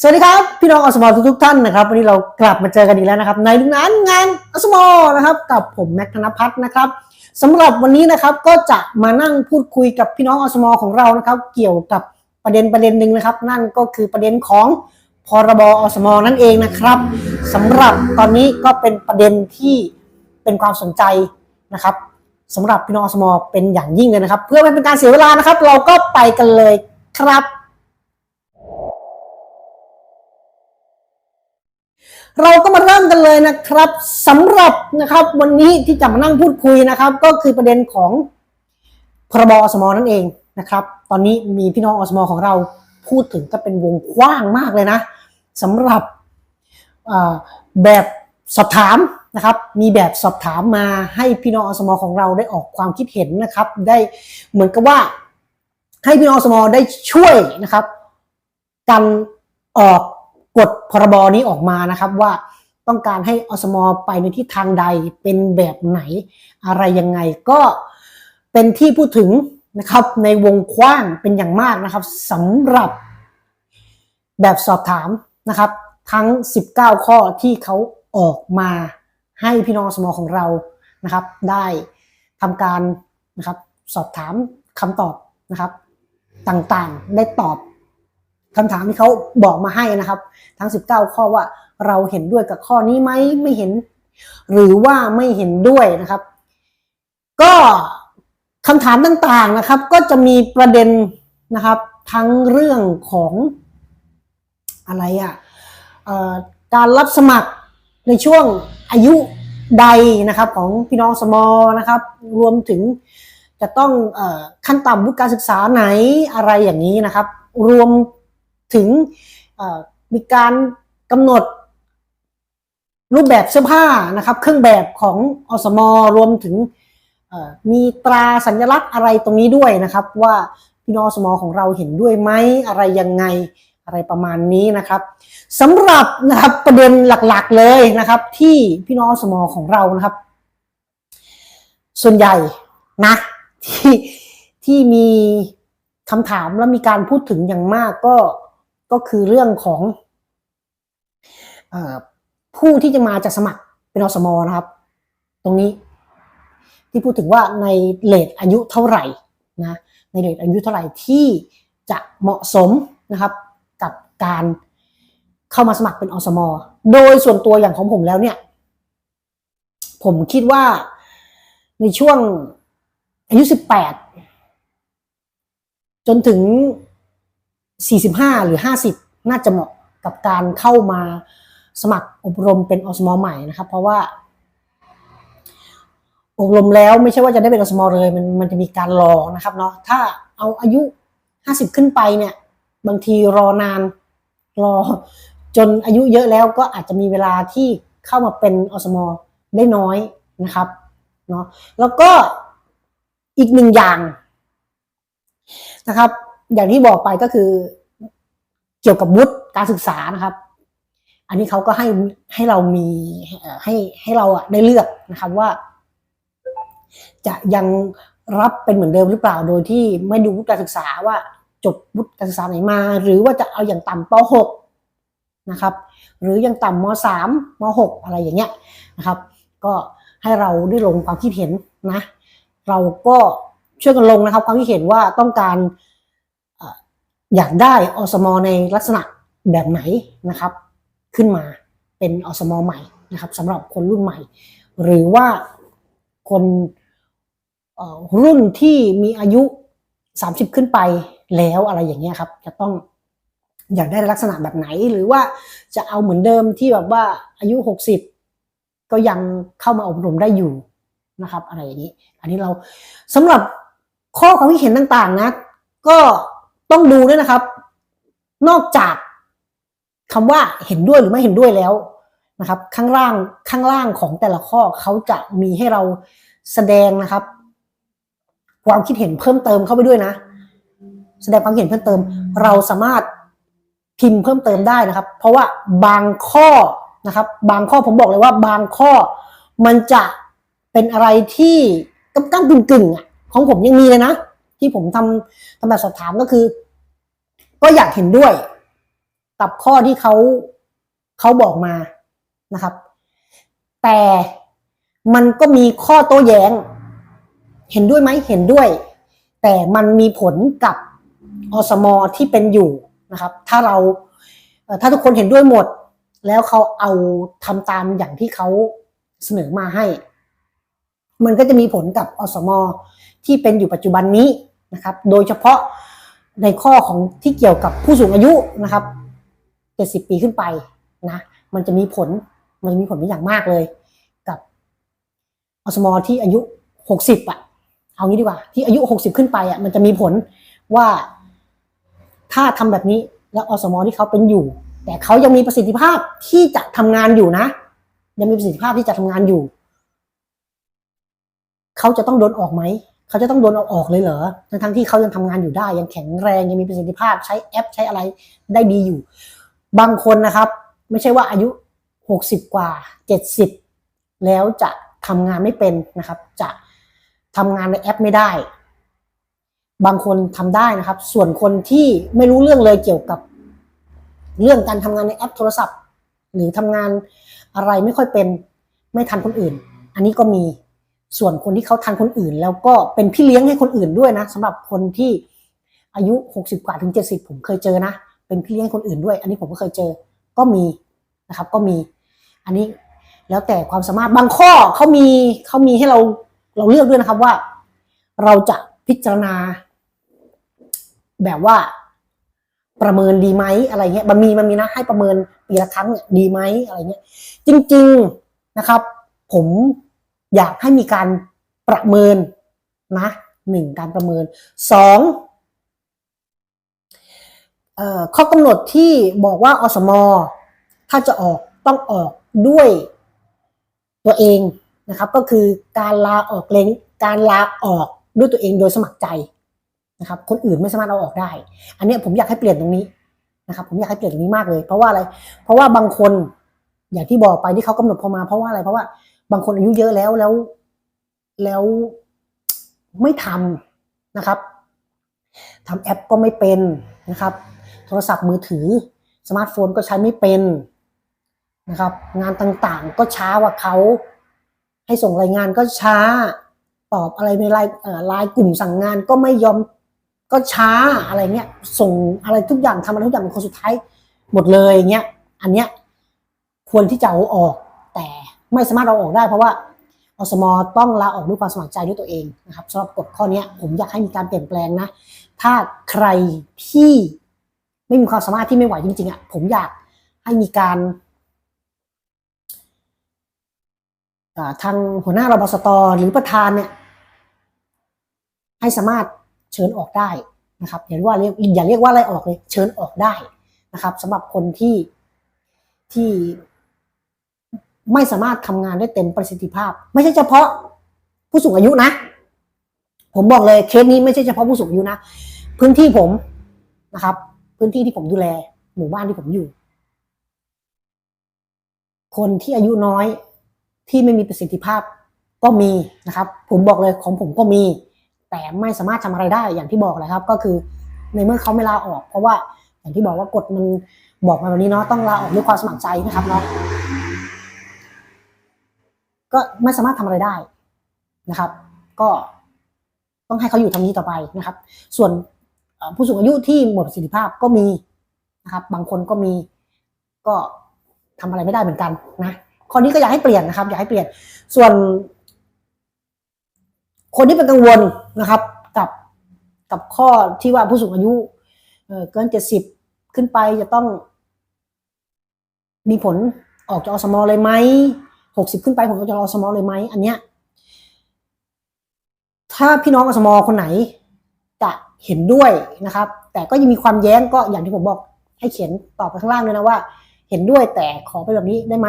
สวัสดีครับ พี่น้องอสมทุกทุกๆท่านนะครับวันนี้เรากลับมาเจอกันอีกแล้วนะครับ ในทุกงานงานอสมอนะครับกับผมแม็กธนพัฒน์นะครับสำหรับวันนี้นะครับก็จะมานั่งพูดคุยกับพี่น้องอสมอของเรานะครับ เกี่ยวกับประเด็นประเด็นหนึ่งนะครับ นั่นก็คือประเด็นของพรบอสมอนั่นเองนะครับสำหรับตอนนี้ก็เป็นประเด็นที่เป็นความสนใจนะครับสำหรับพี่น้องอสมอเป็นอย่างยิ่งเลยนะครับ เพื่อไม่เป็นการเสียเวลานะครับ เราก็ไปกันเลยครับ เราก็มาเริ่มกันเลยนะครับสำหรับนะครับวันนี้ที่จะมานั่งพูดคุยนะครับ ก็คือประเด็นของพรบอสมนั่นเองนะครับ ตอนนี้มีพี่น้องอสมของเราพูดถึงก็เป็นวงกว้างมากเลยนะสำหรับแบบสอบถามนะครับ มีแบบสอบถามมาให้พี่น้องอสมของเราได้ออกความคิดเห็นนะครับ ได้เหมือนกับว่าให้พี่น้องอสมได้ช่วยนะครับกันออก กฎพรบนี้ออกมานะครับว่าต้องการให้อสมไปในทิศทางใดเป็นแบบไหนอะไรยังไงก็เป็นที่พูดถึงนะครับในวงกว้างเป็นอย่างมากนะครับสำหรับแบบสอบถามนะครับ ทั้ง 19 ข้อที่เขาออกมาให้พี่น้องสมของเรานะครับ ได้ทำการนะครับสอบถามคำตอบนะครับ ต่างๆได้ตอบ คำถามที่เขาบอกมาให้นะครับ ทั้ง 19 ข้อว่าเราเห็นด้วยกับข้อนี้ไหมไม่เห็น หรือว่าไม่เห็นด้วยนะครับ ก็คำถามต่างๆนะครับ ก็จะมีประเด็นนะครับ ทั้งเรื่องของอะไรอะ่ะการรับสมัครในช่วงอายุใดนะครับ ของพี่น้องสมอนะครับ รวมถึงจะต้องอขั้นต่ำวุฒิการศึกษาไหนอะไรอย่างนี้นะครับ รวม ถึงมีการกำหนดรูปแบบเสื้อผ้านะครับ เครื่องแบบของอสมรวมถึงมีตราสัญลักษณ์อะไรตรงนี้ด้วยนะครับ ว่าพี่น้องอสมของเราเห็นด้วยไหมอะไรยังไงอะไรประมาณนี้นะครับสำหรับนะครับประเด็นหลักๆเลยนะครับ ที่พี่น้องอสมของเรานะครับ ส่วนใหญ่นะที่ที่มีคำถามและมีการพูดถึงอย่างมากก็ ก็คือเรื่องของอผู้ที่จะมาจะสมัครเป็นอสมนะครับ ตรงนี้ ที่พูดถึงว่าในเลทอายุเท่าไหร่นะในเลทอายุเท่าไหร่ที่จะเหมาะสมนะครับกับการเข้ามาสมัครเป็นอสม โดยส่วนตัวอย่างของผมแล้วเนี่ย ผมคิดว่าในช่วงอายุสิบแปดจนถึง สี่สิบห้าหรือห้าสิบน่าจะเหมาะกับการเข้ามาสมัครอบรมเป็นอสมใหม่นะครับ เพราะว่า อบรมแล้วไม่ใช่ว่าจะได้เป็นอสมเลยมันมันจะมีการรอนะครับเนาะถ้าเอาอายุห้าสิบขึ้นไปเนี่ย บางทีรอนานรอจนอายุเยอะแล้วก็อาจจะมีเวลาที่เข้ามาเป็นอสมได้น้อยนะครับเนาะแล้วก็อีกหนึ่งอย่างนะครับ อย่างที่บอกไปก็คือเกี่ยวกับวุฒิการศึกษานะครับ อันนี้เขาก็ให้ให้เรามีให้ให้เราอะได้เลือกนะครับว่า จะยังรับเป็นเหมือนเดิมหรือเปล่าโดยที่ไม่ดูวุฒิการศึกษาว่าจบวุฒิการศึกษาไหนมา หรือว่าจะเอาอย่างต่ำป .6 นะครับ หรือยังต่ำม .3 ม .6 อะไรอย่างเงี้ยนะครับ ก็ให้เราได้ลงความคิดเห็นนะ เราก็ช่วยกันลงนะครับ ความคิดเห็นว่าต้องการ อยากได้อสมในลักษณะแบบไหนนะครับ ขึ้นมาเป็นอสมใหม่นะครับสำหรับคนรุ่นใหม่ หรือว่าคนรุ่นที่มีอายุ 30 ขึ้นไปแล้วอะไรอย่างเงี้ยครับ จะต้องอยากได้ลักษณะแบบไหน หรือว่าจะเอาเหมือนเดิมที่แบบว่าอายุ 60 ก็ยังเข้ามาอบรมได้อยู่นะครับ อะไรอย่างนี้ อันนี้เราสำหรับข้อความคิดเห็นต่างๆนะ ก็ ต้องดูด้วยนะครับ นอกจากคำว่าเห็นด้วยหรือไม่เห็นด้วยแล้วนะครับ ข้างล่างข้างล่างของแต่ละข้อเขาจะมีให้เราแสดงนะครับ ความคิดเห็นเพิ่มเติมเข้าไปด้วยนะ แสดงความคิดเห็นเพิ่มเติม เราสามารถพิมพ์เพิ่มเติมได้นะครับ เพราะว่าบางข้อนะครับ บางข้อผมบอกเลยว่าบางข้อมันจะเป็นอะไรที่กำกำกึ่งกึ่งๆของผมยังมีเลยนะ ที่ผมทำทำแบบสอบถามก็คือ ก็อยากเห็นด้วย กับข้อที่เขาเขาบอกมานะครับ แต่มันก็มีข้อโต้แย้ง เห็นด้วยไหมเห็นด้วย แต่มันมีผลกับอสมอที่เป็นอยู่นะครับ ถ้าเราถ้าทุกคนเห็นด้วยหมด แล้วเขาเอาทำตามอย่างที่เขาเสนอมาให้ มันก็จะมีผลกับอสมอที่เป็นอยู่ปัจจุบันนี้ นะครับ โดยเฉพาะในข้อของที่เกี่ยวกับผู้สูงอายุนะครับ 70 ปีขึ้นไปนะ มันจะมีผล มันจะมีผลเป็นอย่างมากเลย กับอสมที่อายุ 60อะ เอางี้ดีกว่า ที่อายุ 60 ขึ้นไปอะ มันจะมีผลว่าถ้าทำแบบนี้แล้วอสมที่เขาเป็นอยู่ แต่เขายังมีประสิทธิภาพที่จะทำงานอยู่นะ ยังมีประสิทธิภาพที่จะทำงานอยู่ เขาจะต้องโดนออกไหม เขาจะต้องโดนเอาออกเลยเหรอทั้งทั้งที่เขายังทำงานอยู่ได้ ยังแข็งแรงยังมีประสิทธิภาพ ใช้แอปใช้อะไรได้ดีอยู่ บางคนนะครับ ไม่ใช่ว่าอายุหกสิบกว่าเจ็ดสิบแล้วจะทำงานไม่เป็นนะครับ จะทำงานในแอปไม่ได้ บางคนทำได้นะครับ ส่วนคนที่ไม่รู้เรื่องเลยเกี่ยวกับ เรื่องการทำงานในแอปโทรศัพท์ หรือทำงานอะไรไม่ค่อยเป็นไม่ทันคนอื่น อันนี้ก็มี ส่วนคนที่เขาทันคนอื่น แล้วก็เป็นพี่เลี้ยงให้คนอื่นด้วยนะสำหรับคนที่อายุหกสิบกว่าถึงเจ็ดสิบผมเคยเจอนะ เป็นพี่เลี้ยงคนอื่นด้วย อันนี้ผมก็เคยเจอก็มีนะครับ ก็มีอันนี้แล้วแต่ความสามารถบางข้อเขามีเขามีให้เราเราเลือกด้วยนะครับว่า เราจะพิจารณา แบบว่าประเมินดีไหมอะไรเงี้ยมันมีมันมีนะให้ประเมินปีละครั้งเนี่ยดีไหมอะไรเงี้ยจริง ๆนะครับ ผม อยากให้มีการประเมินนะหนึ่งการประเมินสองข้อกำหนดที่บอกว่าอสม ถ้าจะออกต้องออกด้วยตัวเองนะครับ ก็คือการลาออกเลงการลาออกด้วยตัวเองโดยสมัครใจนะครับ คนอื่นไม่สามารถเอาออกได้ อันนี้ผมอยากให้เปลี่ยนตรงนี้นะครับ ผมอยากให้เปลี่ยนตรงนี้มากเลย เพราะว่าอะไร เพราะว่าบางคนอย่างที่บอกไปที่เขากำหนดพอมาเพราะว่าอะไร เพราะว่า บางคนอายุเยอะแล้วแล้วแล้วไม่ทำนะครับทำแอปก็ไม่เป็นนะครับ โทรศัพท์มือถือสมาร์ทโฟนก็ใช้ไม่เป็นนะครับ งานต่างๆก็ช้ากว่าเขาให้ส่งรายงานก็ช้า ตอบอะไรในไลน์ไลน์กลุ่มสั่งงานก็ไม่ยอมก็ช้าอะไรเงี้ยส่งอะไรทุกอย่างทำอะไรทุกอย่างเป็นคนสุดท้ายหมดเลยเงี้ยอันเนี้ยควรที่จะเอาออก ไม่สามารถเอาออกได้เพราะว่าอสมต้องลาออกด้วยความสมัครใจด้วยตัวเองนะครับสำหรับกฎข้อนี้ผมอยากให้มีการเปลี่ยนแปลงนะ ถ้าใครที่ไม่มีความสามารถที่ไม่ไหวจริงๆอะผมอยากให้มีการาทางหัวหน้ารบสตหรือประธานเนี่ยให้สามารถเชิญออกได้นะครับอย่าเรียกว่าเรียกอย่าเรียกว่าไล่ออกเลย เชิญออกได้นะครับสำหรับคนที่ที่ ไม่สามารถทำงานได้เต็มประสิทธิภาพ ไม่ใช่เฉพาะผู้สูงอายุนะ ผมบอกเลยเคสนี้ไม่ใช่เฉพาะผู้สูงอายุนะพื้นที่ผมนะครับ พื้นที่ที่ผมดูแล หมู่บ้านที่ผมอยู่ คนที่อายุน้อยที่ไม่มีประสิทธิภาพก็มีนะครับ ผมบอกเลยของผมก็มี แต่ไม่สามารถทำอะไรได้อย่างที่บอกเลยครับ ก็คือในเมื่อเขาไม่ลาออก เพราะว่าอย่างที่บอกว่ากฎมันบอกมาแบบนี้เนาะต้องลาออกด้วยความสมัครใจนะครับเนาะ ก็ไม่สามารถทำอะไรได้นะครับ ก็ต้องให้เขาอยู่ทำนี้ต่อไปนะครับ ส่วนผู้สูงอายุที่หมดประสิทธิภาพก็มีนะครับ บางคนก็มีก็ทำอะไรไม่ได้เหมือนกันนะข้อนี้ก็อยากให้เปลี่ยนนะครับ อยากให้เปลี่ยน ส่วน คนที่เป็นกังวลนะครับ กับกับข้อที่ว่าผู้สูงอายุเกินเจ็ดสิบขึ้นไปจะต้องมีผลออกจากอสมอเลยไหม หกสิบขึ้นไปผลออกจากอสมอเลยไหมอันเนี้ยถ้าพี่น้องอสมอคนไหนจะเห็นด้วยนะครับ แต่ก็ยังมีความแย้งก็อย่างที่ผมบอกให้เขียนตอบไปข้างล่างเลยนะว่า เห็นด้วยแต่ขอเป็นแบบนี้ได้ไหม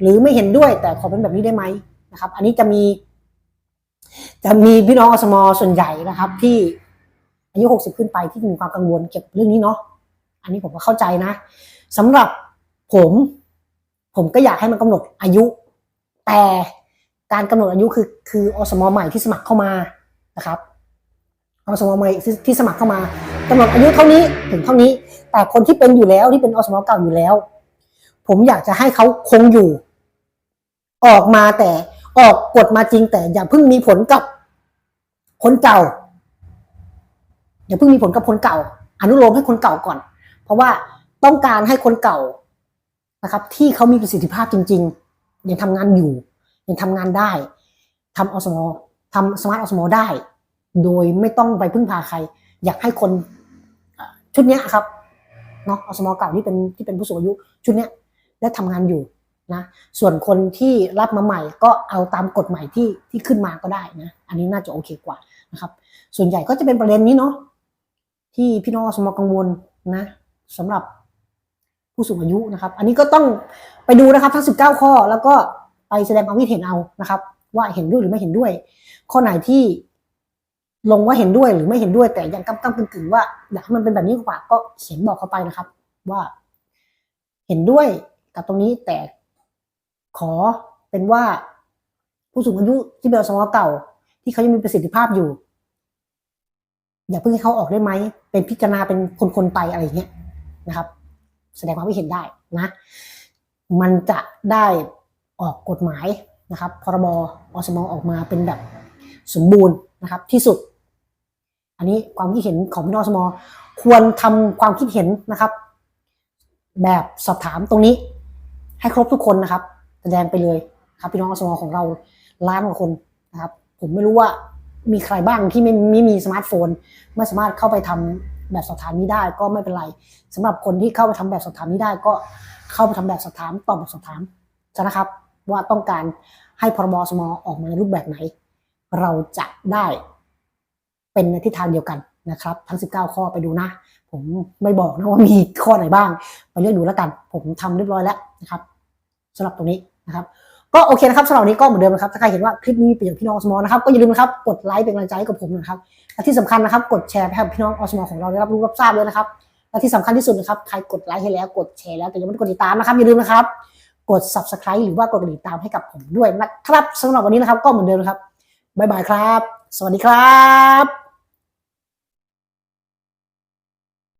หรือไม่เห็นด้วยแต่ขอเป็นแบบนี้ได้ไหมนะครับ อันนี้จะมี จะมีพี่น้องอสมอส่วนใหญ่นะครับ ที่อายุหกสิบขึ้นไปที่มีความกังวลเกี่ยวกับเรื่องนี้เนาะอันนี้ผมก็เข้าใจนะสำหรับผม ผมก็อยากให้มันกำหนดอายุ แต่การกำหนดอายุคือคืออสมใหม่ที่สมัครเข้ามานะครับอสมใหม่ที่สมัครเข้ามากำหนดอายุเท่านี้ถึงเท่านี้แต่แต่คนที่เป็นอยู่แล้วที่เป็นอสมเก่าอยู่แล้ว ผมอยากจะให้เขาคงอยู่ ออกมาแต่ออกกฎมาจริง แต่อย่าเพิ่งมีผลกับคนเก่าอย่าเพิ่งมีผลกับคนเก่า อนุโลมให้คนเก่าก่อน เพราะว่าต้องการให้คนเก่านะครับ ที่เขามีประสิทธิภาพจริง ๆ ยังทำงานอยู่ ยังทำงานได้ทำอสมอทำสมาร์ทอสมอได้ โดยไม่ต้องไปพึ่งพาใคร อยากให้คนชุดนี้ครับเนาะอสมอเก่าที่เป็นที่เป็นผู้สูงอายุชุดนี้ได้ทำงานอยู่นะส่วนคนที่รับมาใหม่ก็เอาตามกฎใหม่ที่ที่ขึ้นมาก็ได้นะอันนี้น่าจะโอเคกว่านะครับ ส่วนใหญ่ก็จะเป็นประเด็นนี้เนาะที่พี่น้องอสมกังวลนะสำหรับ ผู้สูงอายุนะครับ อันนี้ก็ต้องไปดูนะครับทั้ง 19 ข้อ แล้วก็ไปแสดงความคิดเห็นเอานะครับ ว่าเห็นด้วยหรือไม่เห็นด้วย ข้อไหนที่ลงว่าเห็นด้วยหรือไม่เห็นด้วย แต่ยังกำกำกึ่งกึ่งๆว่าอยากให้มันเป็นแบบนี้กว่าก็เขียนบอกเขาไปนะครับ ว่า เห็นด้วยกับตรงนี้แต่ขอเป็นว่าผู้สูงอายุที่เป็นอสมเก่า ที่เขายังมีประสิทธิภาพอยู่ อย่าเพิ่งให้เขาออกได้ไหมเป็นพิจารณาเป็นคนๆไปอะไรอย่างเงี้ยนะครับ แสดงความคิดเห็นได้นะ มันจะได้ออกกฎหมายนะครับพรบอสมออกมาเป็นแบบสมบูรณ์นะครับที่สุด อันนี้ความคิดเห็นของพี่น้องสมอควรทำความคิดเห็นนะครับ แบบสอบถามตรงนี้ ให้ครบทุกคนนะครับ แสดงไปเลยครับพี่น้องอสมอของเราล้านกว่าคนนะครับ ผมไม่รู้ว่ามีใครบ้างที่ไม่ไม่มีสมาร์ทโฟน ไม่สามารถเข้าไปทำ แบบสอบถามนี้ได้ก็ไม่เป็นไรสำหรับคนที่เข้าไปทำแบบสอบถามนี้ได้ก็เข้าไปทำแบบสอบถามตอบแบบสอบถามซะนะครับว่าต้องการให้พรบสมออกมาในรูปแบบไหน เราจะได้เป็นในทิศทางเดียวกันนะครับ ทั้ง 19 ข้อไปดูนะ ผมไม่บอกนะว่ามีข้อไหนบ้าง ไปเลือกดูแล้วกัน ผมทำเรียบร้อยแล้วนะครับสำหรับตรงนี้นะครับ ก็โอเคนะครับสำหรับวันนี้ก็เหมือนเดิมนะครับ ถ้าใครเห็นว่าคลิปนี้มีประโยชน์พี่น้องอสมอนะครับก็อย่าลืมนะครับกดไลค์เป็นกำลังใจให้กับผมนะครับและที่สำคัญนะครับกดแชร์ให้พี่น้องอสมอของเราได้รับรู้รับทราบด้วยนะครับและที่สำคัญที่สุดนะครับใครกดไลค์ให้แล้วกดแชร์แล้วแต่ยังไม่ได้กดติดตามนะครับอย่าลืมนะครับกด subscribe หรือว่ากดกระดิ่งตามให้กับผมด้วยนะครับสำหรับวันนี้นะครับก็เหมือนเดิมนะครับบ๊ายบายครับ สวัสดีครับ